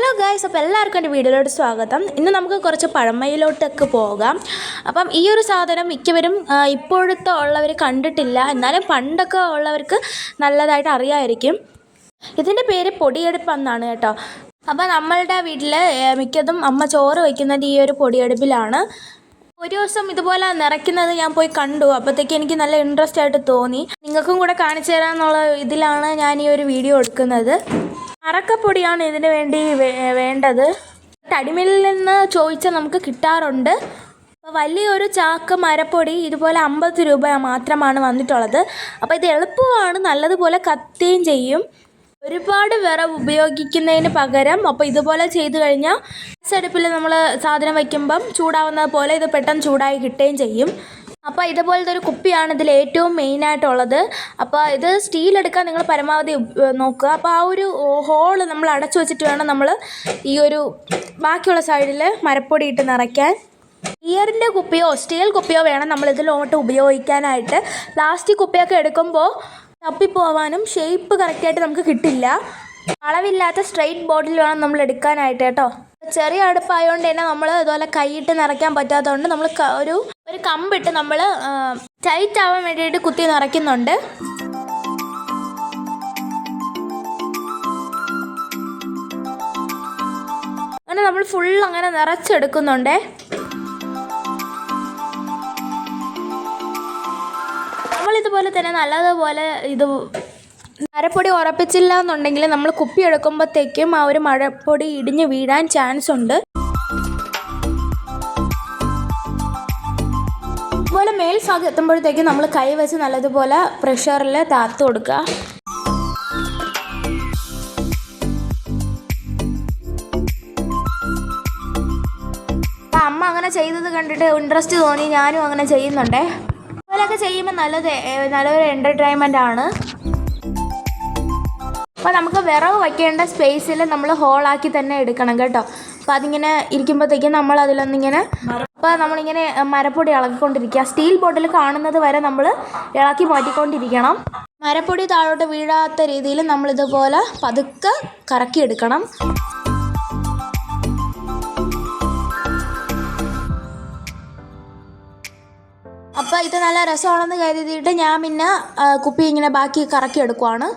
Hello guys അപ്പോൾ എല്ലാവർക്കും എന്റെ വീഡിയോയിലോട്ട് സ്വാഗതം. ഇന്ന് നമുക്ക് കുറച്ച് പഴമയിലോട്ടൊക്കെ പോകാം. അപ്പം ഈ ഒരു സാധനം മിക്കവരും ഇപ്പോഴത്തെ ഉള്ളവർ കണ്ടിട്ടില്ല. എന്നാലും പണ്ടൊക്കെ ഉള്ളവർക്ക് നല്ലതായിട്ട് അറിയാമായിരിക്കും ഇതിന്റെ പേര് പൊടിയെടുപ്പ് എന്നാണ് കേട്ടോ. അപ്പോൾ നമ്മളുടെ വീട്ടിൽ മിക്കതും അമ്മ ചോറ് വയ്ക്കുന്നത് ഈ ഒരു പൊടിയെടുപ്പിലാണ്. ഒരു ദിവസം ഇതുപോലെ നിറയ്ക്കുന്നത് ഞാൻ പോയി കണ്ടു. അപ്പോഴത്തേക്ക് എനിക്ക് നല്ല ഇൻട്രസ്റ്റ് ആയിട്ട് തോന്നി. നിങ്ങൾക്കും കൂടെ കാണിച്ചു തരാമെന്നുള്ള ഇതിലാണ് ഞാൻ ഈ ഒരു വീഡിയോ എടുക്കുന്നത്. അറക്കപ്പൊടിയാണ് ഇതിന് വേണ്ടി വേണ്ടത്. തടിമില്ലിൽ നിന്ന് ചോദിച്ചാൽ നമുക്ക് കിട്ടാറുണ്ട്. അപ്പോൾ വലിയൊരു ചാക്ക് മരപ്പൊടി ഇതുപോലെ അമ്പത് രൂപ മാത്രമാണ് വന്നിട്ടുള്ളത്. അപ്പോൾ ഇത് എളുപ്പമാണ് നല്ലതുപോലെ കത്തുകയും ചെയ്യും. ഒരുപാട് വിറവ് ഉപയോഗിക്കുന്നതിന് പകരം അപ്പോൾ ഇതുപോലെ ചെയ്തു കഴിഞ്ഞാൽ അടുപ്പിൽ നമ്മൾ സാധനം വയ്ക്കുമ്പം ചൂടാവുന്നത് പോലെ ഇത് പെട്ടെന്ന് ചൂടായി കിട്ടുകയും ചെയ്യും. അപ്പോൾ ഇതുപോലത്തെ ഒരു കുപ്പിയാണ് ഇതിൽ ഏറ്റവും മെയിനായിട്ടുള്ളത് അപ്പോൾ ഇത് സ്റ്റീൽ എടുക്കാൻ നിങ്ങൾ പരമാവധി നോക്കുക. അപ്പോൾ ആ ഒരു ഹോൾ നമ്മൾ അടച്ചു വെച്ചിട്ട് വേണം നമ്മൾ ഈ ഒരു ബാക്കിയുള്ള സൈഡിൽ മരപ്പൊടി ഇട്ട് നിറയ്ക്കാൻ. ഇയറിന്റെ കുപ്പിയോ സ്റ്റീൽ കുപ്പിയോ വേണം നമ്മൾ ഇതിലോട്ട് ഉപയോഗിക്കാനായിട്ട്. പ്ലാസ്റ്റിക് കുപ്പിയൊക്കെ എടുക്കുമ്പോൾ തപ്പിപ്പോവാനും ഷേപ്പ് കറക്റ്റായിട്ട് നമുക്ക് കിട്ടില്ല. അളവില്ലാത്ത സ്ട്രെയിറ്റ് ബോട്ടിൽ വേണം നമ്മൾ എടുക്കാനായിട്ട് കേട്ടോ. ചെറിയ അടുപ്പായതുകൊണ്ട് തന്നെ നമ്മൾ ഇതുപോലെ കൈയിട്ട് നിറയ്ക്കാൻ പറ്റാത്തതുകൊണ്ട് നമ്മൾ ഒരു ഒരു കമ്പിട്ട് നമ്മൾ ടൈറ്റ് ആവാൻ വേണ്ടിയിട്ട് കുത്തി നിറയ്ക്കുന്നുണ്ട്. അങ്ങനെ നമ്മൾ ഫുൾ അങ്ങനെ നിറച്ചെടുക്കുന്നുണ്ടേ. ഇതുപോലെ തന്നെ നല്ലതുപോലെ ഇത് മരപ്പൊടി ഉറപ്പിച്ചില്ല എന്നുണ്ടെങ്കിൽ നമ്മൾ കുപ്പി എടുക്കുമ്പോഴത്തേക്കും ആ ഒരു മഴപ്പൊടി ഇടിഞ്ഞ് വീഴാൻ ചാൻസ് ഉണ്ട്. അതുപോലെ മേൽ ഭാഗം എത്തുമ്പോഴത്തേക്കും നമ്മൾ കൈ വെച്ച് നല്ലതുപോലെ പ്രഷറിൽ താത്തു കൊടുക്കുക. അമ്മ അങ്ങനെ ചെയ്തത് കണ്ടിട്ട് ഇൻട്രസ്റ്റ് തോന്നി ഞാനും അങ്ങനെ ചെയ്യുന്നുണ്ടേ. അതുപോലെയൊക്കെ ചെയ്യുമ്പോൾ നല്ലത് നല്ലൊരു എന്റർടൈൻമെന്റ് ആണ്. അപ്പോൾ നമുക്ക് വിറവ് വയ്ക്കേണ്ട സ്പേസിൽ നമ്മൾ ഹോളാക്കി തന്നെ എടുക്കണം കേട്ടോ. അപ്പോൾ അതിങ്ങനെ ഇരിക്കുമ്പോഴത്തേക്കും നമ്മൾ അതിലൊന്നിങ്ങനെ അപ്പോൾ നമ്മളിങ്ങനെ മരപ്പൊടി ഇളക്കിക്കൊണ്ടിരിക്കുക സ്റ്റീൽ ബോട്ടിൽ കാണുന്നത് വരെ നമ്മൾ ഇളക്കി മാറ്റിക്കൊണ്ടിരിക്കണം. മരപ്പൊടി താഴോട്ട് വീഴാത്ത രീതിയിൽ നമ്മളിതുപോലെ പതുക്കെ കറക്കിയെടുക്കണം. അപ്പോൾ ഇത് നല്ല രസമാണെന്ന് കരുതിയിട്ട് ഞാൻ പിന്നെ കുപ്പി ഇങ്ങനെ ബാക്കി കറക്കി എടുക്കുവാണ്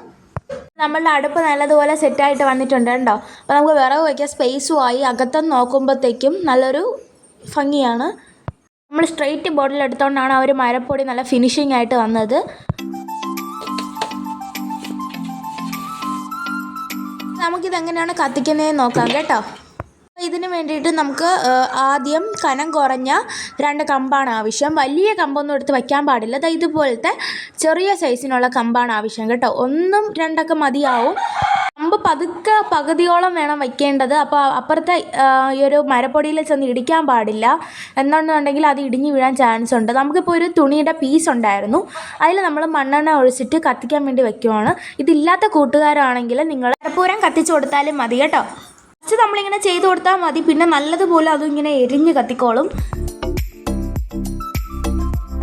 നമ്മളുടെ അടുപ്പ് നല്ലതുപോലെ സെറ്റായിട്ട് വന്നിട്ടുണ്ട് കേട്ടോ അപ്പോൾ നമുക്ക് വിറക് വയ്ക്കാൻ സ്പേസും ആയി. അകത്തുനിന്ന് നോക്കുമ്പോഴത്തേക്കും നല്ലൊരു ഭംഗിയാണ്. നമ്മൾ സ്ട്രെയിറ്റ് ബോട്ടിൽ എടുത്തുകൊണ്ടാണ് ആ ഒരു മരപ്പൊടി നല്ല ഫിനിഷിംഗ് ആയിട്ട് വന്നത്. നമുക്കിതെങ്ങനെയാണ് കത്തിക്കുന്നതെന്ന് നോക്കാം കേട്ടോ. ഇതിന് വേണ്ടിയിട്ട് നമുക്ക് ആദ്യം കനം കുറഞ്ഞ രണ്ട് കമ്പാണ് ആവശ്യം. വലിയ കമ്പൊന്നും എടുത്ത് വയ്ക്കാൻ പാടില്ല. അത് ഇതുപോലത്തെ ചെറിയ സൈസിനുള്ള കമ്പാണ് ആവശ്യം കേട്ടോ. ഒന്നും രണ്ടൊക്കെ മതിയാവും. കമ്പ് പതുക്കെ പകുതിയോളം വേണം വയ്ക്കേണ്ടത്. അപ്പോൾ അപ്പുറത്തെ ഈ ഒരു മരപ്പൊടിയിൽ ചെന്ന് ഇടിക്കാൻ പാടില്ല. എന്നുണ്ടെന്നുണ്ടെങ്കിൽ അത് ഇടിഞ്ഞ് വീഴാൻ ചാൻസ് ഉണ്ട്. നമുക്കിപ്പോൾ ഒരു തുണിയുടെ പീസ് ഉണ്ടായിരുന്നു. അതിൽ നമ്മൾ മണ്ണെണ്ണ ഒഴിച്ചിട്ട് കത്തിക്കാൻ വേണ്ടി വയ്ക്കുവാണ്. ഇതില്ലാത്ത കൂട്ടുകാരാണെങ്കിൽ നിങ്ങൾ കർപ്പൂരം കത്തിച്ചു കൊടുത്താലും മതി കേട്ടോ. ഫസ്റ്റ് നമ്മളിങ്ങനെ ചെയ്ത് കൊടുത്താൽ മതി. പിന്നെ നല്ലതുപോലെ അതും ഇങ്ങനെ എരിഞ്ഞ് കത്തിക്കോളും.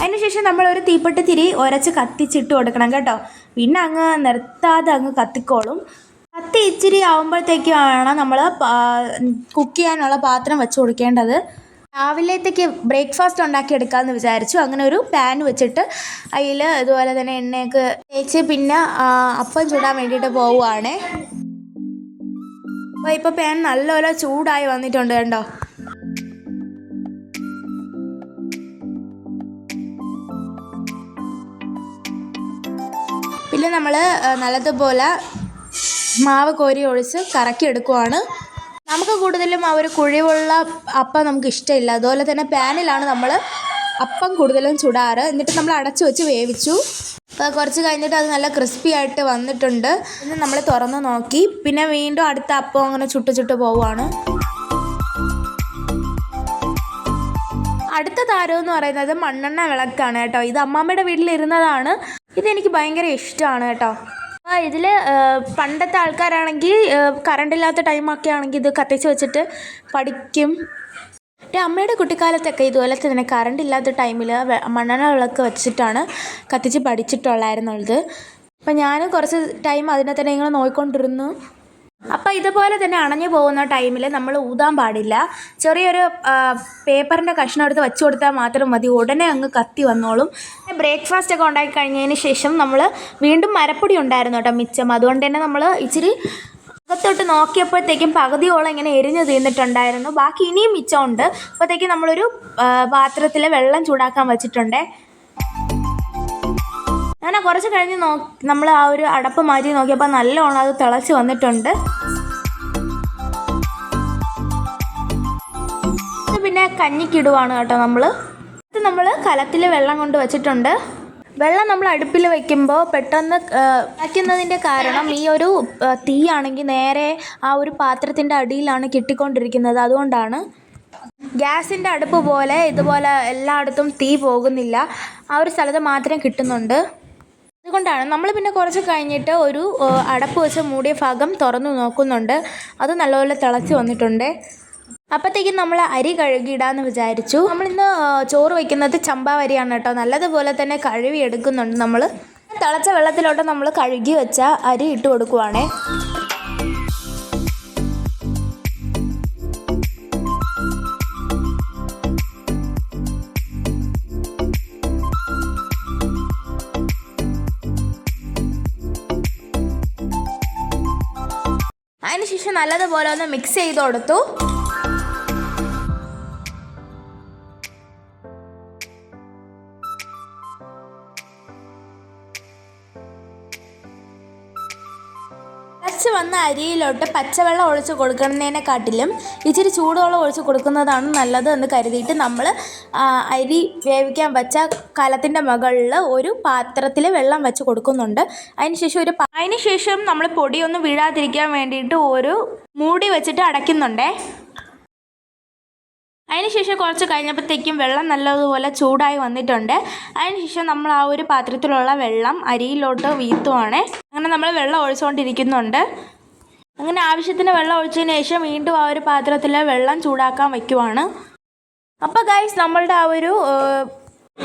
അതിനുശേഷം ഒരു തീപ്പെട്ടി തിരി ഒരച്ച് കത്തിച്ചിട്ട് കൊടുക്കണം കേട്ടോ. പിന്നെ അങ്ങ് നിർത്താതെ അങ്ങ് കത്തിക്കോളും. കത്തി ഇച്ചിരി ആകുമ്പോഴത്തേക്കും ആണ് നമ്മൾ കുക്ക് ചെയ്യാനുള്ള പാത്രം വെച്ച് കൊടുക്കേണ്ടത്. രാവിലത്തേക്ക് ബ്രേക്ക്ഫാസ്റ്റ് ഉണ്ടാക്കി എടുക്കാമെന്ന് വിചാരിച്ചു. അങ്ങനെ ഒരു പാൻ വെച്ചിട്ട് അതിൽ ഇതുപോലെ തന്നെ എണ്ണയൊക്കെ തേച്ച് പിന്നെ അപ്പം ചൂടാൻ വേണ്ടിയിട്ട് പോവുകയാണേ അപ്പോൾ ഇപ്പോൾ പാൻ നല്ലപോലെ ചൂടായി വന്നിട്ടുണ്ട് കണ്ടോ? പിന്നെ നമ്മൾ നല്ലതുപോലെ മാവ് കോരി ഒഴിച്ച് കറക്കി എടുക്കുവാണ്. നമുക്ക് കൂടുതലും ആ ഒരു കുഴിവുള്ള അപ്പം നമുക്ക് ഇഷ്ടമില്ല. അതുപോലെ തന്നെ പാനിലാണ് നമ്മൾ അപ്പം കൂടുതലും ചുടാറ്. എന്നിട്ട് നമ്മൾ അടച്ചു വെച്ച് വേവിച്ചു. കുറച്ച് കഴിഞ്ഞിട്ട് അത് നല്ല ക്രിസ്പി ആയിട്ട് വന്നിട്ടുണ്ട്. ഇന്ന് നമ്മൾ തുറന്ന് നോക്കി. പിന്നെ വീണ്ടും അടുത്ത അപ്പം അങ്ങനെ ചുട്ട് ചുട്ട് പോവുകയാണ് അടുത്ത താരം എന്ന് പറയുന്നത് മണ്ണെണ്ണ വിളക്കാണ് കേട്ടോ. ഇത് അമ്മാമ്മയുടെ വീട്ടിലിരുന്നതാണ്. ഇതെനിക്ക് ഭയങ്കര ഇഷ്ടമാണ് കേട്ടോ. അപ്പോൾ ഇതിൽ പണ്ടത്തെ ആൾക്കാരാണെങ്കിൽ കറണ്ട് ഇല്ലാത്ത ടൈമൊക്കെ ആണെങ്കിൽ ഇത് കത്തിച്ച് വെച്ചിട്ട് പഠിക്കും. എന്റെ അമ്മയുടെ കുട്ടിക്കാലത്തൊക്കെ ഇതുപോലെ തന്നെ കറണ്ട് ഇല്ലാത്ത ടൈമിൽ മണ്ണെണ്ണ വിളക്ക് വെച്ചിട്ടാണ് കത്തിച്ച് പഠിച്ചിട്ടുള്ളായിരുന്നുള്ളത്. അപ്പം ഞാനും കുറച്ച് ടൈം അതിനെ തന്നെ ഇങ്ങനെ നോക്കിക്കൊണ്ടിരുന്നു അപ്പോൾ ഇതുപോലെ തന്നെ അണഞ്ഞു പോകുന്ന ടൈമിൽ നമ്മൾ ഊതാൻ പാടില്ല. ചെറിയൊരു പേപ്പറിന്റെ കഷ്ണം എടുത്ത് വെച്ച് കൊടുത്താൽ മാത്രം മതി. ഉടനെ അങ്ങ് കത്തി വന്നോളും. ബ്രേക്ക്ഫാസ്റ്റ് ഒക്കെ ഉണ്ടാക്കി കഴിഞ്ഞതിന് ശേഷം നമ്മൾ വീണ്ടും മരപ്പൊടി ഉണ്ടായിരുന്നു കേട്ടോ മിച്ചം. അതുകൊണ്ട് തന്നെ നമ്മൾ ഇച്ചിരി അകത്തോട്ട് നോക്കിയപ്പോഴത്തേക്കും പകുതിയോളം ഇങ്ങനെ എരിഞ്ഞു തീർന്നിട്ടുണ്ടായിരുന്നു. ബാക്കി ഇനിയും മിച്ചമുണ്ട്. അപ്പോഴത്തേക്കും നമ്മളൊരു പാത്രത്തിൽ വെള്ളം ചൂടാക്കാൻ വെച്ചിട്ടുണ്ട്. അങ്ങനെ കുറച്ച് കഴിഞ്ഞ് നോ നമ്മൾ ആ ഒരു അടപ്പ് മാറ്റി നോക്കിയപ്പോൾ നല്ലോണം അത് തിളച്ച് വന്നിട്ടുണ്ട്. പിന്നെ കഞ്ഞിക്കിടുവാണ് കേട്ടോ നമ്മൾ ഇത് നമ്മൾ കലത്തിൽ വെള്ളം കൊണ്ട് വെച്ചിട്ടുണ്ട്. വെള്ളം നമ്മൾ അടുപ്പിൽ വെക്കുമ്പോൾ പെട്ടെന്ന് വയ്ക്കുന്നതിന്റെ കാരണം ഈ ഒരു തീയാണെങ്കിൽ നേരെ ആ ഒരു പാത്രത്തിന്റെ അടിയിലാണ് കിട്ടിക്കൊണ്ടിരിക്കുന്നത്. അതുകൊണ്ടാണ് ഗ്യാസിന്റെ അടുപ്പ് പോലെ ഇതുപോലെ എല്ലായിടത്തും തീ പോകുന്നില്ല. ആ ഒരു സ്ഥലത്ത് മാത്രം കിട്ടുന്നുണ്ട്. അതുകൊണ്ടാണ് നമ്മൾ പിന്നെ കുറച്ച് കഴിഞ്ഞിട്ട് ഒരു അടപ്പ് വെച്ച് മൂടിയ ഭാഗം തുറന്നു നോക്കുന്നുണ്ട്. അത് നല്ലപോലെ തിളച്ച് വന്നിട്ടുണ്ട്. അപ്പോഴത്തേക്കും നമ്മൾ അരി കഴുകിയിടാന്ന് വിചാരിച്ചു. നമ്മളിന്ന് ചോറ് വയ്ക്കുന്നത് ചമ്പാവരിയാണ് കേട്ടോ. നല്ലതുപോലെ തന്നെ കഴുകി എടുക്കുന്നുണ്ട് നമ്മൾ തിളച്ച വെള്ളത്തിലോട്ട് നമ്മൾ കഴുകി വെച്ച അരി ഇട്ട് കൊടുക്കുവാണേ. അതിനുശേഷം നല്ലതുപോലെ ഒന്ന് മിക്സ് ചെയ്ത് കൊടുത്തു. തിളച്ച് വന്ന അരിയിലോട്ട് പച്ചവെള്ളം ഒഴിച്ച് കൊടുക്കുന്നതിനെക്കാട്ടിലും ഇച്ചിരി ചൂടുവെള്ളം ഒഴിച്ച് കൊടുക്കുന്നതാണ് നല്ലത് എന്ന് കരുതിയിട്ട് നമ്മൾ അരി വേവിക്കാൻ വെച്ച കലത്തിന്റെ മുകളിൽ ഒരു പാത്രത്തിൽ വെള്ളം വെച്ച് കൊടുക്കുന്നുണ്ട്. അതിനുശേഷം ഒരു അതിനുശേഷം നമ്മൾ പൊടിയൊന്നും വീഴാതിരിക്കാൻ വേണ്ടിയിട്ട് ഒരു മൂടി വെച്ചിട്ട് അടയ്ക്കുന്നുണ്ടേ. അതിനുശേഷം കുറച്ച് കഴിഞ്ഞപ്പോഴത്തേക്കും വെള്ളം നല്ലതുപോലെ ചൂടായി വന്നിട്ടുണ്ട്. അതിനുശേഷം നമ്മൾ ആ ഒരു പാത്രത്തിലുള്ള വെള്ളം അരിയിലോട്ട് വീത്തുവാണ്. അങ്ങനെ നമ്മൾ വെള്ളം ഒഴിച്ചുകൊണ്ടിരിക്കുന്നുണ്ട്. അങ്ങനെ ആവശ്യത്തിന് വെള്ളം ഒഴിച്ചതിന് ശേഷം വീണ്ടും ആ ഒരു പാത്രത്തിൽ വെള്ളം ചൂടാക്കാൻ വയ്ക്കുവാണ്. അപ്പോൾ ഗൈസ് നമ്മളുടെ ആ ഒരു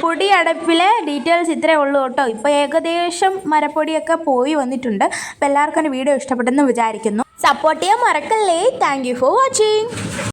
പൊടി അടപ്പിലെ ഡീറ്റെയിൽസ് ഇത്രയേ ഉള്ളൂ കേട്ടോ. ഇപ്പോൾ ഏകദേശം മരപ്പൊടിയൊക്കെ പോയി വന്നിട്ടുണ്ട്. അപ്പോൾ എല്ലാവർക്കും വീഡിയോ ഇഷ്ടപ്പെട്ടെന്ന് വിചാരിക്കുന്നു. സപ്പോർട്ട് ചെയ്യാൻ മറക്കല്ലേ. Thank for watching